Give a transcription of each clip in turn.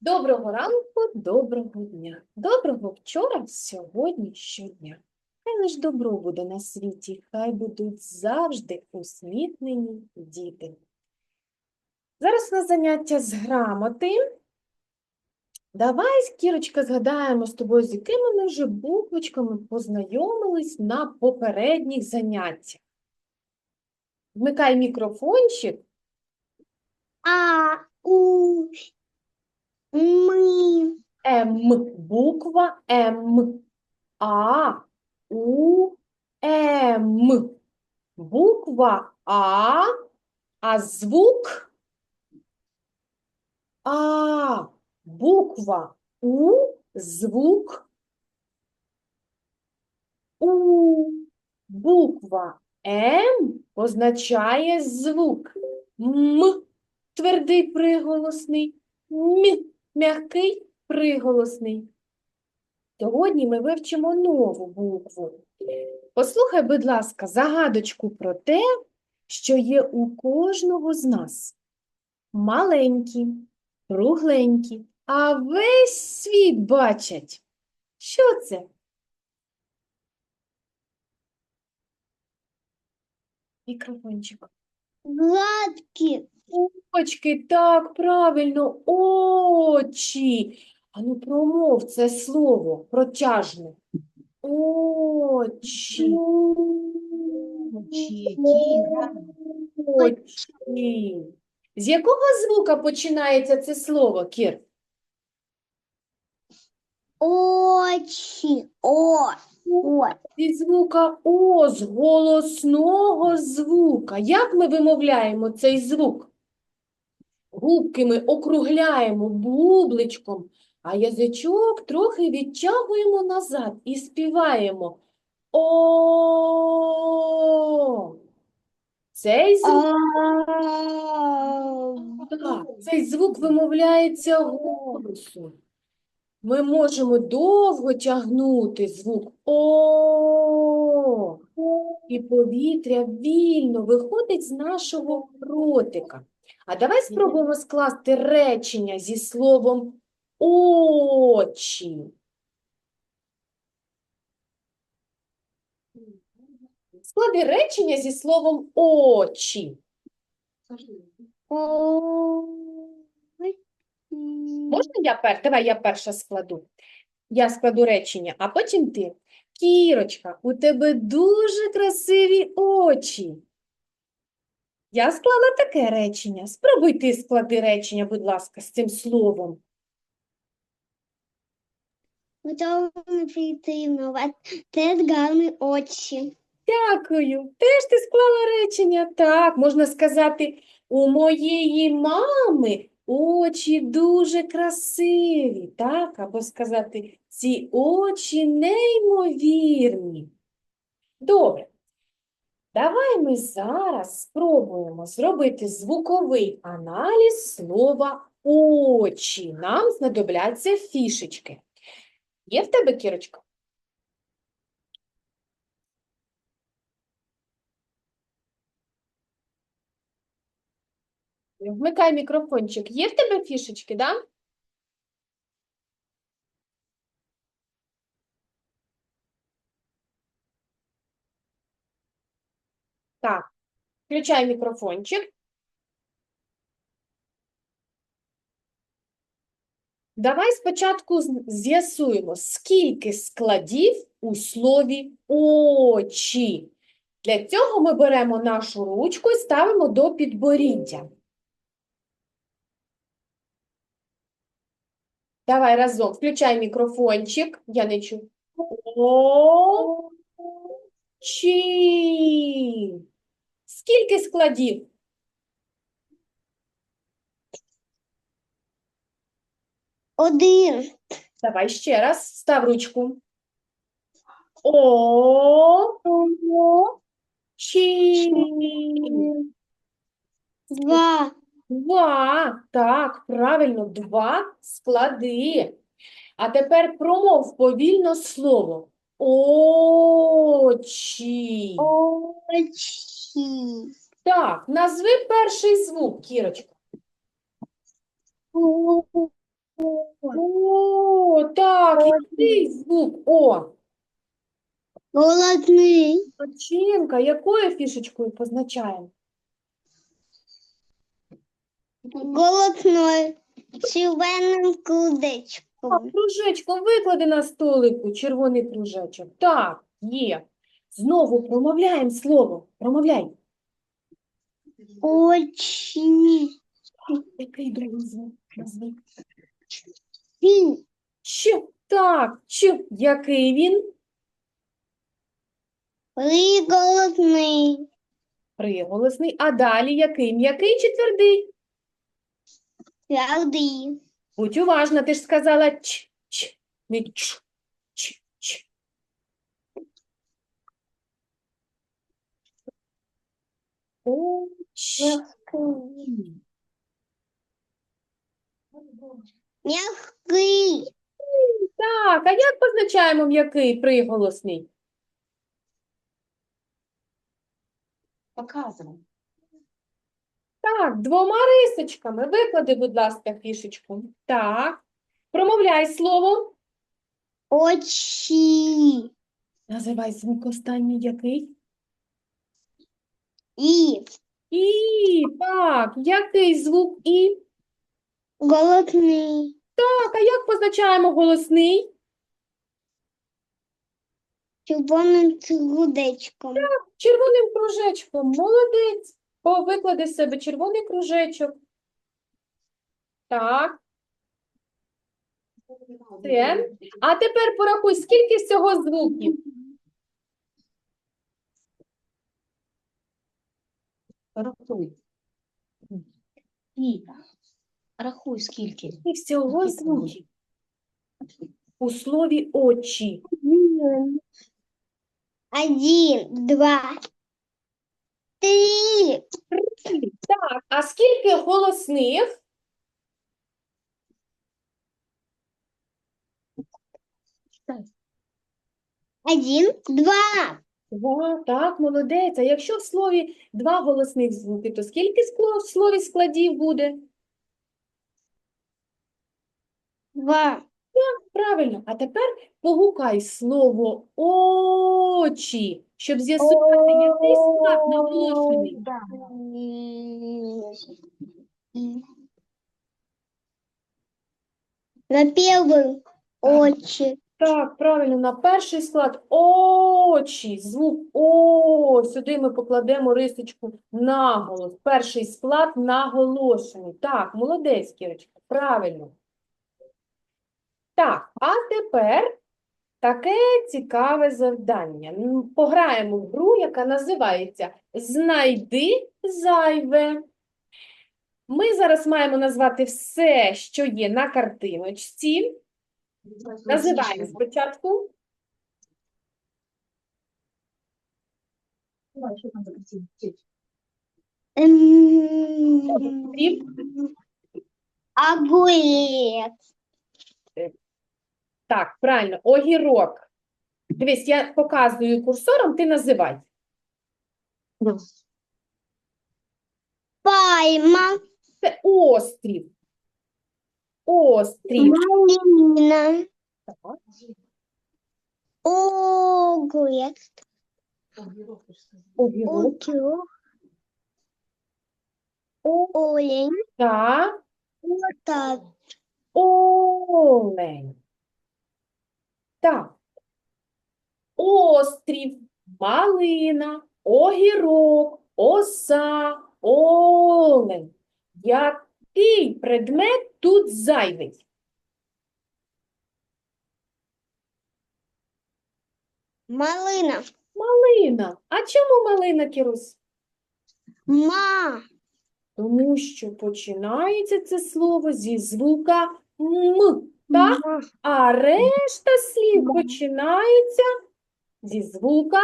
Доброго ранку, доброго дня. Доброго вчора, сьогодні, щодня. Хай лиш добро буде на світі, хай будуть завжди усміхнені діти. Зараз у нас заняття з грамоти. Давай, Кірочка, згадаємо з тобою, з якими ми вже буквочками познайомились на попередніх заняттях. Вмикай мікрофончик. А, у, ми, М, буква М. А, У, М. Буква А, а звук А. Буква У, звук У. Буква М означає звук М. Твердий приголосний, М. М'який приголосний. Сьогодні ми вивчимо нову букву. Послухай, будь ласка, загадочку про те, що є у кожного з нас. Маленькі, кругленькі, а весь світ бачать. Що це? Мікрофончик. гладкі, Очки, так, правильно, очі. Ану, промов це слово протяжне. Очі. очі, Очі. З якого звука починається це слово, Кір? очі, о, о, Зі звука О, з голосного звука. Як ми вимовляємо цей звук? Губки ми округляємо бубличком, а язичок трохи відтягуємо назад і співаємо О. Цей звук, так, цей звук вимовляється голосом. Ми можемо довго тягнути звук О. І повітря вільно виходить з нашого ротика. А давай спробуємо скласти речення зі словом очі. Склади речення зі словом очі. Можна я перша? Давай я перша складу. Я складу речення, а потім ти. Кірочка, у тебе дуже красиві очі. Я склала таке речення. Спробуй ти склади речення, будь ласка, з цим словом. Інтуїтивно, у вас теж гарні очі. Дякую. Теж ти склала речення. Так, можна сказати, у моєї мами очі дуже красиві, так? Або сказати, ці очі неймовірні. Добре. Давай ми зараз спробуємо зробити звуковий аналіз слова очі. Нам знадобляться фішечки. Є в тебе, Кірочка? Вмикай мікрофончик. Є в тебе фішечки, да? Так, включай мікрофончик. Давай спочатку з'ясуємо, скільки складів у слові очі. Для цього ми беремо нашу ручку і ставимо до підборіддя. Давай разом. Включай мікрофончик. Я не чую. О, Чі. Скільки складів? Один, Давай ще раз. Став ручку. О, два, Два. Так, правильно, два склади. А тепер промов повільно слово. Очі. очі, Так, назви перший звук, Кірочка. у, так, який звук О? Голодний. Починка, якою фішечкою позначаємо? Голодний. Червоним А, кудечком. кружечком виклади на столику червоний кружечок. Так, є. Знову промовляємо слово. Промовляй. Очень. Який другий звук? Назви. Синь. Ч. Так, Ч. Який він? Приголодний. Приголосний. А далі який? М'який чи твердий? Твердий. Будь уважна, ти ж сказала ч, ч, не ч, ч. Ч. Мягкий. Так, а як позначаємо м'який приголосний? Показывай. Так, двома рисочками. Виклади, будь ласка, фішечку. Так. Промовляй слово. Очі. Називай звук останній який. І. І, так, який звук І? Голодний. Так, а як позначаємо голосний? Червоним кудечком. Червоним кружечком. Молодець. О, виклади з себе червоний кружечок. Так, це. А тепер порахуй, скільки всього звуків? Рахуй. І рахуй скільки. Скільки всього звуків? У слові очі. Один, два, три, Так, а скільки голосних? один, два, Два, так, молодець. А якщо в слові два голосних звуки, то скільки в слові складів буде? два, Так, Правильно. А тепер погукай слово очі, щоб з'ясувати, який склад наголошений. На первый очи, Так, правильно, на перший склад очі, звук О. Сюди ми покладемо рисочку наголос. Перший склад наголошений. Так, молодець, Кірочка, правильно. Так, а тепер таке цікаве завдання. Пограємо в гру, яка називається Знайди зайве. Ми зараз маємо назвати все, що є на картиночці. Називаємо спочатку. Що там за картинки? М, Слів. огурец, Так, правильно, огірок. Дивись, я показую курсором, ти називай. Пальма, Це острів. Острів. малина, Так. огурец, Огірок, утюг, олень, Так. так, Олень. Так. Острів, малина, огірок, оса, олень. Який предмет тут зайвий? малина, Малина. А чому малина, Кірусь? ма, Тому що починається це слово зі звука М, так? ма, А решта слів починається зі звука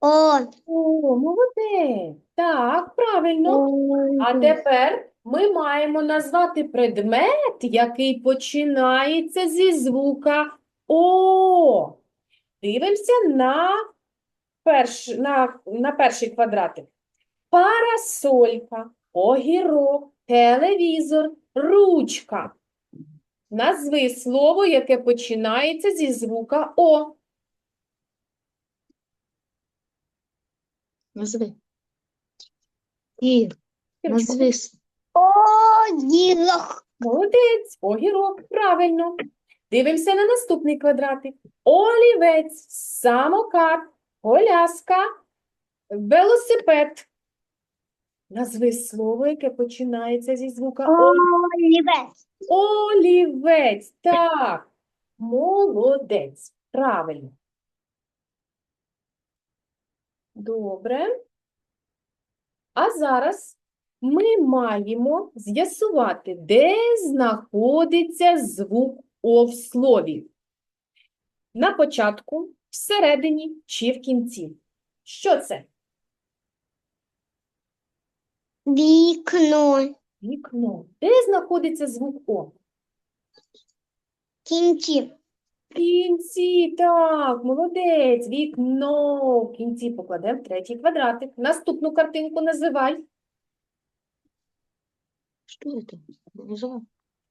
о, О, молодець. Так, правильно. А тепер ми маємо назвати предмет, який починається зі звука О. Дивимося на, перш, на, на перший квадратик. Парасолька, огірок, телевізор, ручка. Назви слово, яке починається зі звука О. Назви. Кірочка, назви. Огірок. Молодець, огірок, правильно. Дивимося на наступний квадратик. Олівець, самокат, коляска, велосипед. Назви слово, яке починається зі звука О. Олівець. Олівець, так. Молодець, правильно. Добре. А зараз ми маємо з'ясувати, де знаходиться звук О в слові. На початку, всередині чи в кінці. Що це? Вікно. Вікно. Де знаходиться звук О? Кінці. Кінці, так, молодець, вікно. В кінці покладемо в третій квадратик. Наступну картинку називай. Что это? Назва.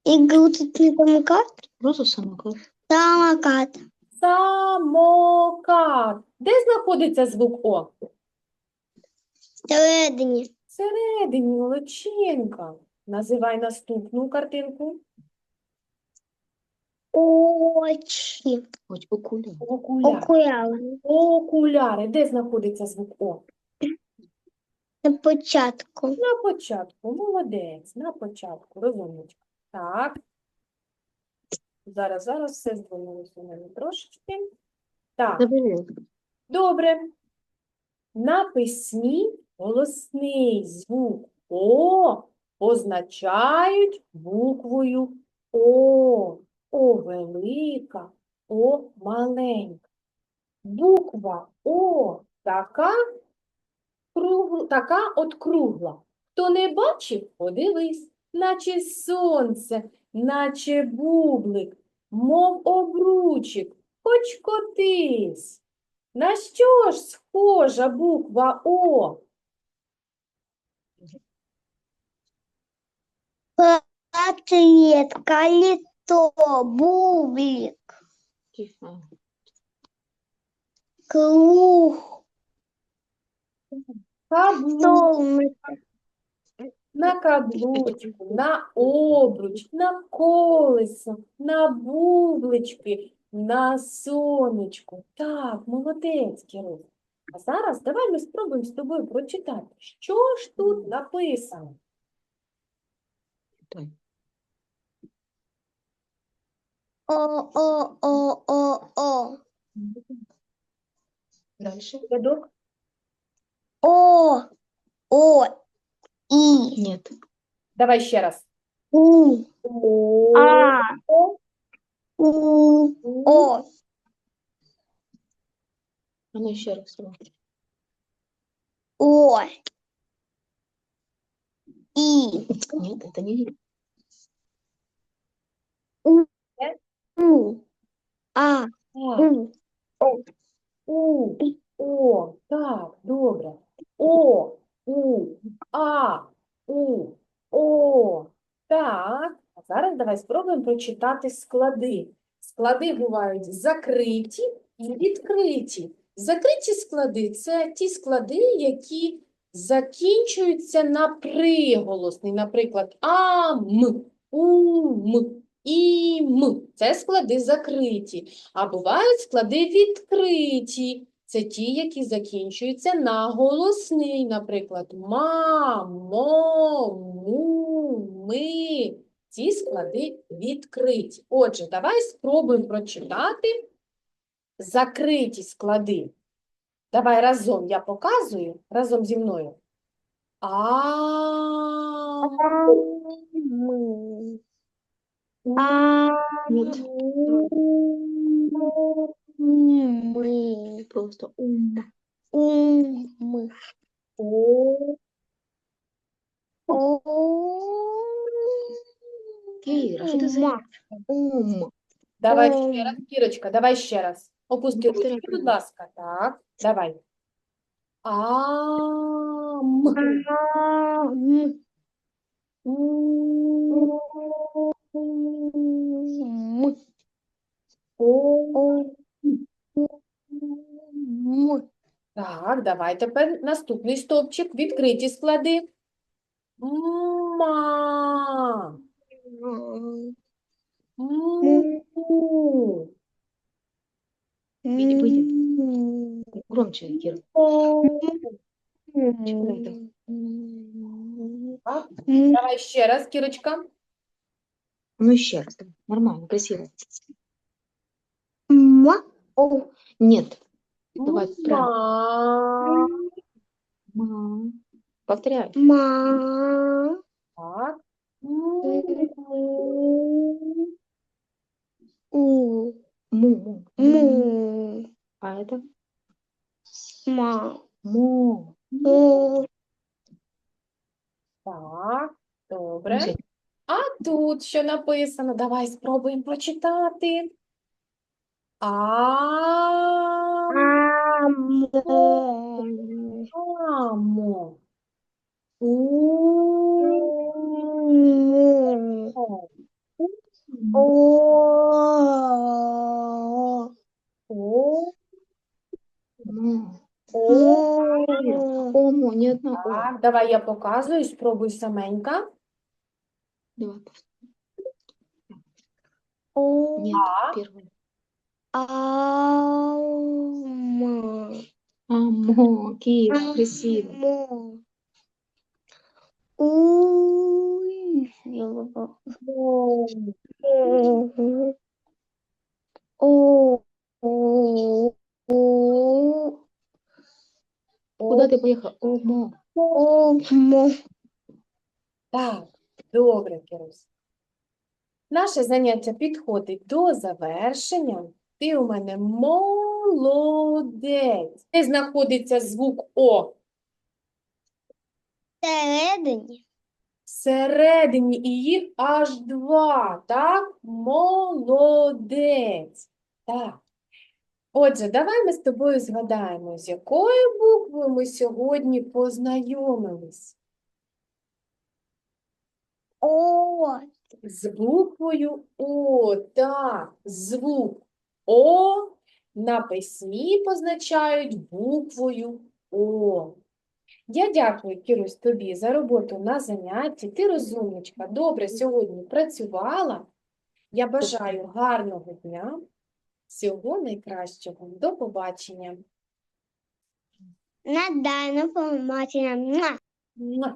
Ігрушечний самокат. Просто самокат. Самокат. Самокат. Де знаходиться звук О? Всередині. Всередині, молодчинка. Називай наступну картинку. Очі. Окуляр. Окуляр. Окуляри. Окуляри. Де знаходиться звук О? На початку. На початку. Молодець. На початку. Розумничка. Так. Зараз, зараз все здвинулося у мене трошечки. Так. Добре. На письмі голосний звук О позначають буквою О. О велика, О маленька. Буква О така, кругл, така от кругла. Хто не бачив, подивись, наче сонце, наче бублик, мов обручик, хоч котись. На що ж схожа буква О? Патріот, колесо, бублик, Тихо. круг, Каблук, на каблучку, на обруч, на колесо, на бублички, на сонечку. Так, молодець, Кирил. А зараз давай ми спробуємо з тобою прочитати, що ж тут написано. О, о, о, о, о, Дальше. Рядок. О, о, і, Нет. Давай ще раз. у, О, а, О, у, У, о, А ну еще раз. о, і, Нет, это не у, а, Так. у, У, О, так, добре. О, У, А, У, О. Так. А зараз давай спробуємо прочитати склади. Склади бувають закриті і відкриті. Закриті склади це ті склади, які закінчуються на приголосний. Наприклад, ам, ум, ім. Це склади закриті. А бувають склади відкриті. Це ті, які закінчуються на голосний, наприклад, ма, мо, му, ми. Ці склади відкриті. Отже, давай спробуємо прочитати закриті склади. Давай разом я показую, разом зі мною. А, ми, а, просто ум ум О. О. Кира, что ты за... Ум. Давай ще раз, Кірочка, давай еще раз. Опусти ручки, будь ласка. Так, давай. Ам. Ам. Ум. Ум. М. Так, давай тепер наступний стовпчик. Відкриті склади. Ма. Му. Види, выйдет. Громче, Кира. Читай, Так, Давай ще раз, Кірочка. Ну еще раз. давай. Нормально, красиво. Ма. О. Нет. Давай правильно. Ма. Ма. Повторяй. Ма. Так. Му. У. Му. Му. Му. А это? Ма. Мо. У. Так, добре. А тут що написано? Давай спробуємо прочитати. А. Амо. Мамо. У. О. О. Омо, не одна Так, давай я показую, спробуй саменька. Давай. О. Нет, первый. Амо, Кира, красиво. Мо. Уй. О. О. О. О. Куда ты поехал? Омо. Омо. Так, добре, Кірусь. Наше заняття підходить до завершення. Ти у мене молодець. Де знаходиться звук О? Всередині. Всередині і їх аж два, так? Молодець. Так. Отже, давай ми з тобою згадаємо, з якою буквою ми сьогодні познайомились. О. З буквою О, так, звук О на письмі позначають буквою О. Я дякую, Кірусь, тобі за роботу на занятті. Ти розумничка, добре сьогодні працювала. Я бажаю гарного дня, всього найкращого. До побачення. Надана побачення. Муа. Муа!